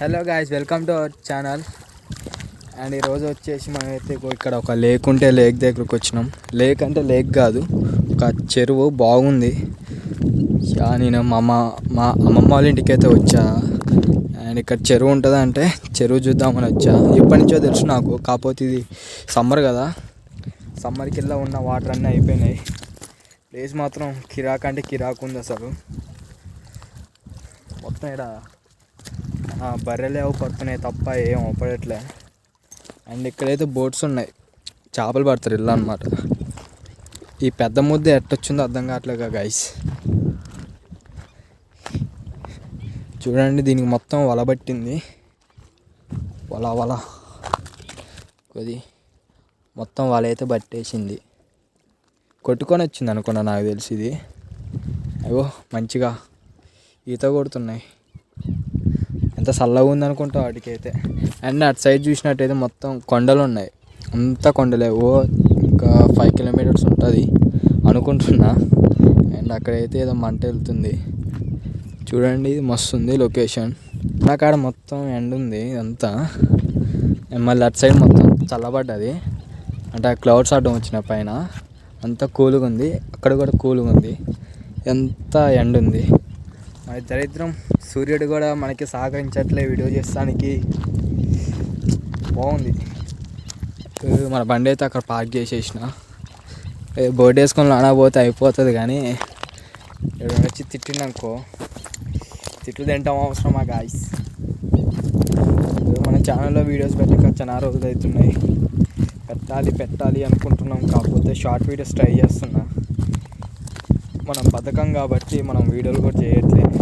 Hello guys welcome to our channel and ఈరోజు వచ్చేసి మనమైతే అయితే ఇక్కడ ఒక లేక్ ఉంటే లేక్ దగ్గరకు వచ్చినాం. లేక్ అంటే లేక్ కాదు ఒక చెరువు బాగుంది. నేను మా అమ్మ మా అమ్మమ్మ వాళ్ళ ఇంటికి అయితే వచ్చా. అండ్ ఇక్కడ చెరువు ఉంటుందా అంటే చెరువు చూద్దామని వచ్చా. ఎప్పటి నుంచో తెలుసు నాకు కాకపోతే ఇది సమ్మర్ కదా. సమ్మర్ కింద ఉన్న వాటర్ అన్నీ అయిపోయినాయి. ప్లేస్ మాత్రం కిరాక్ అంటే కిరాక్ ఉంది అసలు. మొత్తం ఇక్కడ బర్రెలే అవి పడుతున్నాయి తప్ప ఏం అవపడట్లే అండ్ ఇక్కడైతే బోట్స్ ఉన్నాయి. చేపలు పడతారు ఇల్లు అనమాట ఈ పెద్ద ముద్ద ఎట్టొచ్చిందో అర్థం కావట్లేగా గైస్ చూడండి దీనికి మొత్తం వల పట్టింది. వల వల. కొద్ది మొత్తం వల అయితే పట్టేసింది. కొట్టుకొని వచ్చింది అనుకున్నా నాకు తెలిసి ఇది. అయ్యో మంచిగా ఈత కొడుతున్నాయి. ఎంత చల్లగా ఉందనుకుంటావు అనుకుంటా వాటికైతే అండ్ అటు సైడ్ చూసినట్టయితే మొత్తం కొండలు ఉన్నాయి. అంతా కొండలే. ఓ ఇంకా ఫైవ్ కిలోమీటర్స్ ఉంటుంది అనుకుంటున్నా. అండ్ అక్కడైతే ఏదో మంట వెళ్తుంది. చూడండి ఇది మస్తు ఉంది లొకేషన్. నాకాడ మొత్తం ఎండ్ ఉంది అంతా మళ్ళీ అటు సైడ్ మొత్తం చల్లబడ్డది. అంటే ఆ క్లౌడ్స్ అడ్డం వచ్చిన పైన. అంతా కూల్గా ఉంది. అక్కడ కూడా కూల్గా ఉంది. ఎంత ఎండ ఉంది. మన దరిద్రం. సూర్యుడు కూడా మనకి సహకరించట్లే వీడియో చేస్తానికి. బాగుంది. మన బండి అయితే అక్కడ పార్క్ చేసేసిన. బోర్డు వేసుకొని ఆడబోతే అయిపోతుంది కానీ ఇక్కడ వచ్చి తిట్టిండనుకో తిట్లు తింటాం అవసరం మా గాయస్ మన ఛానల్లో వీడియోస్ పెట్టక చాలా రోజులు అవుతున్నాయి. పెట్టాలి పెట్టాలి అనుకుంటున్నాం కాకపోతే షార్ట్ వీడియోస్ ట్రై చేస్తున్నా. మనం బతకం కాబట్టి మనం వీడియోలు కూడా చేయట్లేదు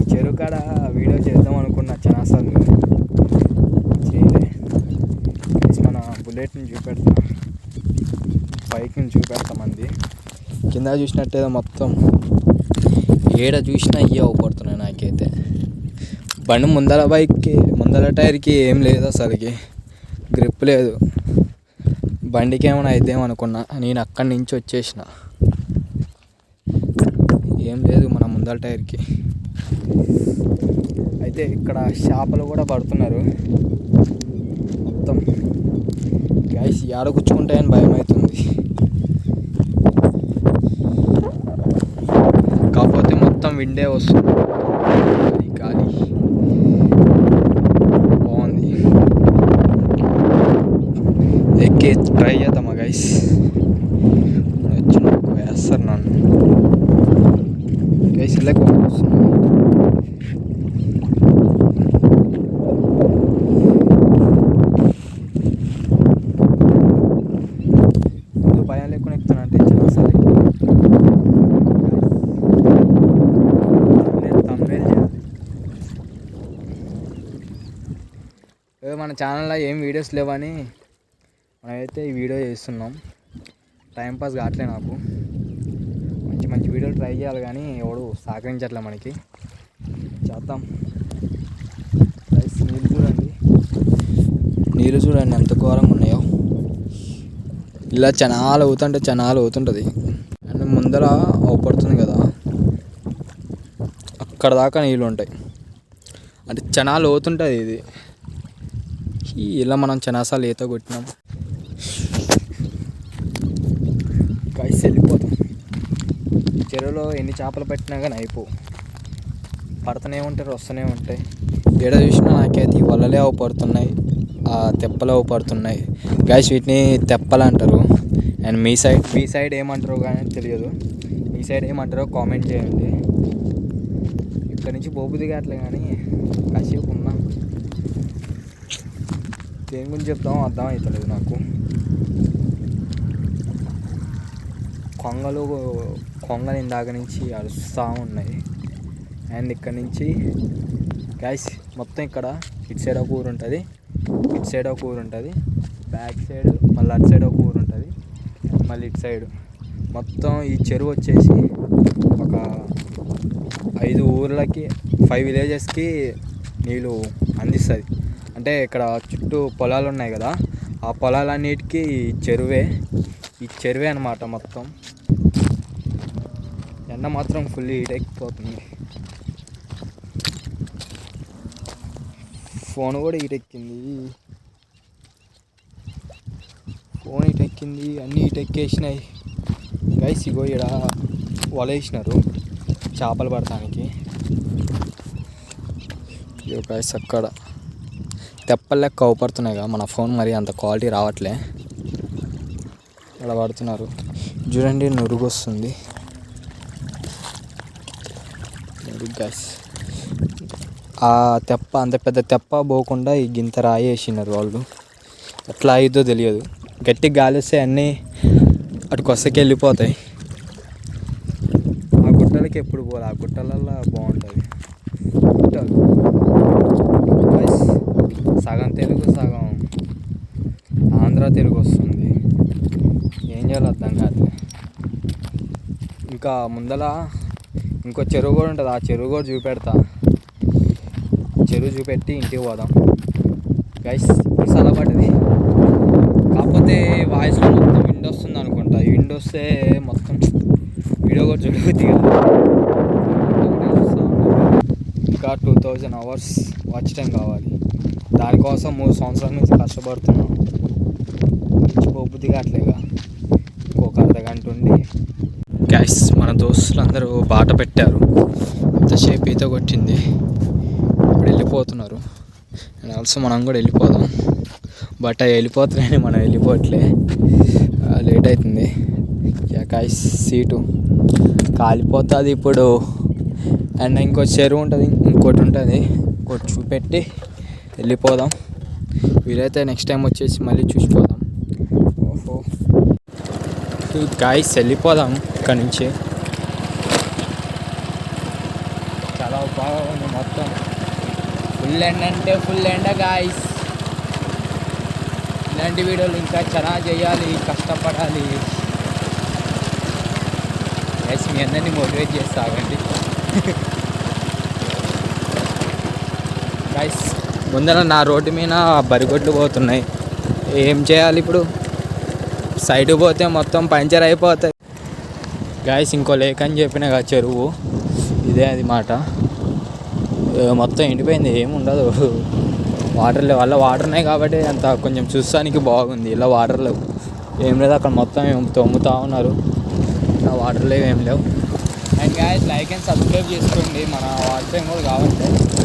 ఈ చెరువు కాడ వీడియో చేద్దాం అనుకున్న చాలాసార్లు చేయలే. మన బుల్లెట్ని చూపెడతా. బైక్ని చూపెడతామంది కింద చూసినట్టేదో మొత్తం. ఏడ చూసినా ఇవి అవ్వబడుతున్నాయి నాకైతే. బండి ముందర బైక్కి ముందర టైర్కి ఏం లేదు అసలుకి. గ్రిప్ లేదు. బండికి ఏమైనా అయిద్దేమో అనుకున్నా. నేను అక్కడి నుంచి వచ్చేసిన. ఏం లేదు మన ముందల టైర్కి. అయితే ఇక్కడ చేపలు కూడా పడుతున్నారు. మొత్తం గ్యాస్ ఆడ కూర్చుకుంటాయని భయం అవుతుంది కాకపోతే మొత్తం విండే వస్తుంది. గాలి. బాగుంది. ఎక్కి ట్రై చేద్దామా గైస్ గైస్ ఇలా వస్తుంది భయం లేకుండా ఎక్కుతున్నా అంటే చాలా సార్ మన ఛానల్లో ఏం వీడియోస్ లేవని మనమైతే ఈ వీడియో చేస్తున్నాం. టైంపాస్ కావట్లే నాకు. మంచి మంచి వీడియోలు ట్రై చేయాలి కానీ ఎవడు సహకరించట్లే మనకి. చేద్దాం. రైస్ నీళ్ళు చూడండి. నీళ్ళు చూడండి ఎంత ఘోరంగా ఉన్నాయో. ఇలా చనాలు అవుతుంటే చనాలు అవుతుంటుంది. అండ్ ముందర అవపడుతుంది కదా. అక్కడ దాకా నీళ్ళు ఉంటాయి. అంటే చనాలు అవుతుంటుంది ఇది. ఇలా మనం చనాసాలు ఈత కొట్టినాం. చెరువులో ఎన్ని చేపలు పట్టినా కానీ అయిపో. పడుతూనే ఉంటారు వస్తూనే ఉంటాయి. ఏడ చూసినా నాకైతే ఈ వలలే అవి పడుతున్నాయి ఆ తెప్పలు అవి పడుతున్నాయి. గాయస్ వీటిని తెప్పలు అంటారు. అండ్ మీ సైడ్ మీ సైడ్ ఏమంటారో కానీ తెలియదు. మీ సైడ్ ఏమంటారో కామెంట్ చేయండి. ఇక్కడ నుంచి బోపు దిగట్లే కానీ కాసేపు ఉన్నా. దేని గురించి చెప్తామో అర్థం అవుతలేదు నాకు. కొంగలు కొంగలు ఇందాక నుంచి అరుస్తూ ఉన్నాయి. అండ్ ఇక్కడ నుంచి గ్యాస్ మొత్తం ఇక్కడ ఇటు సైడ్ ఒక ఊరు ఉంటుంది. ఇటు సైడ్ ఒక ఊరు ఉంటుంది. బ్యాక్ సైడ్ మళ్ళీ అటు సైడ్ ఒక ఊరు ఉంటుంది. మళ్ళీ ఇటు సైడ్ మొత్తం ఈ చెరువు వచ్చేసి ఒక ఐదు ఊర్లకి ఫైవ్ విలేజెస్కి నీళ్ళు అందిస్తుంది. అంటే ఇక్కడ చుట్టూ పొలాలు ఉన్నాయి కదా ఆ పొలాలన్నిటికీ ఈ చెరువే. ఈ చెరువే అనమాట మొత్తం. ఎండ మాత్రం ఫుల్ హీట్ ఎక్కిపోతుంది ఫోన్ కూడా ఇటెక్కింది ఫోన్ ఇటెక్కింది అన్నీ ఇటెక్కేసినాయి గైస్ ఇగో ఇక్కడ వల వేసినారు చేపలు పడటానికి. ఇగో గైస్ అక్కడ తెప్పలెక్క అవుపడుతున్నాయి కదా మన ఫోన్ మరి అంత క్వాలిటీ రావట్లే. ఇక్కడ పడుతున్నారు. చూడండి నురుగు వస్తుంది నురుగు ఆ తెప్ప అంత పెద్ద తెప్ప పోకుండా ఈ గింత రాయి వేసినారు వాళ్ళు. ఎట్లా అయ్యిద్దో తెలియదు. గట్టి గాలి వస్తే అన్నీ అటు కొసకి వెళ్ళిపోతాయి ఆ గుట్టలకి ఎప్పుడు పోలే ఆ గుట్టలల్లో బాగుంటుంది. గుట్టలు. సగం తెలుగు సగం ఆంధ్ర తెలుగు వస్తుంది. ఏం చేయాలో అర్థం ఇంకా ముందల ఇంకో చెరువు కూడా ఉంటుంది. ఆ చెరువు కూడా చూపెడతా. చెరువు చూపెట్టి ఇంటికి పోదాం. గైస్ ఇప్పుడు పట్టింది కాకపోతే వాయిస్లో మొత్తం విండ్ వస్తుంది అనుకుంటా. ఈ విండ్ వస్తే మొత్తం వీడియో కూడా చూడబుద్ది ఇంకా two thousand hours watch time కావాలి. దానికోసం మూడు సంవత్సరాల నుంచి కష్టపడుతున్నాం. పోబుద్ది కావట్లేగా ఇంకొక అర్ధ గంట ఉండి గ్యాస్ మన దోస్తులు అందరూ బాట పెట్టారు. అంతసేపు ఈత కొట్టింది. ఇప్పుడు వెళ్ళిపోతున్నారు. అండ్ ఆల్సో మనం కూడా వెళ్ళిపోదాం. బట్ అవి వెళ్ళిపోతున్నాయని మనం వెళ్ళిపోవట్లే. లేట్ అవుతుంది. Guys seat. కాలిపోతుంది ఇప్పుడు. అండ్ ఇంకో చెరువు ఉంటుంది. ఇంకోటి ఉంటుంది. ఇంకోటి చూపెట్టి వెళ్ళిపోదాం. వీలైతే నెక్స్ట్ టైం వచ్చేసి మళ్ళీ చూసిపోదాం. ఓహో. గాయస్ వెళ్ళిపోదాం ఇక్కడ నుంచి. చాలా బాగా ఉంది మొత్తం. ఫుల్ ఎండ అంటే ఫుల్ ఎండ గాయస్. ఇలాంటి వీడియోలు ఇంకా చాలా చేయాలి కష్టపడాలి. గైస్ మీ అందరినీ మోటివేట్ చేస్తాగండి గైస్ ముందర నా రోడ్డు మీద బరిగొడ్లు పోతున్నాయి. ఏం చేయాలి ఇప్పుడు? సైడ్ పోతే మొత్తం పంచర్ అయిపోతాయి గాయస్ ఇంకో లేక్ అని చెప్పిన కదా చెరువు. ఇదే అది మాట. మొత్తం ఎండిపోయింది ఏముండదు వాటర్ లేవు అలా వాటర్ ఉన్నాయి కాబట్టి అంత కొంచెం చూస్తానికి బాగుంది. ఇలా వాటర్ లేవు. ఏం లేదు అక్కడ మొత్తం ఏం తొమ్ముతా ఉన్నారు. ఇలా వాటర్ లేవు ఏం లేవు. And guys like and subscribe చేసుకోండి. మన వాటర్ ఏం కూడా కావాలి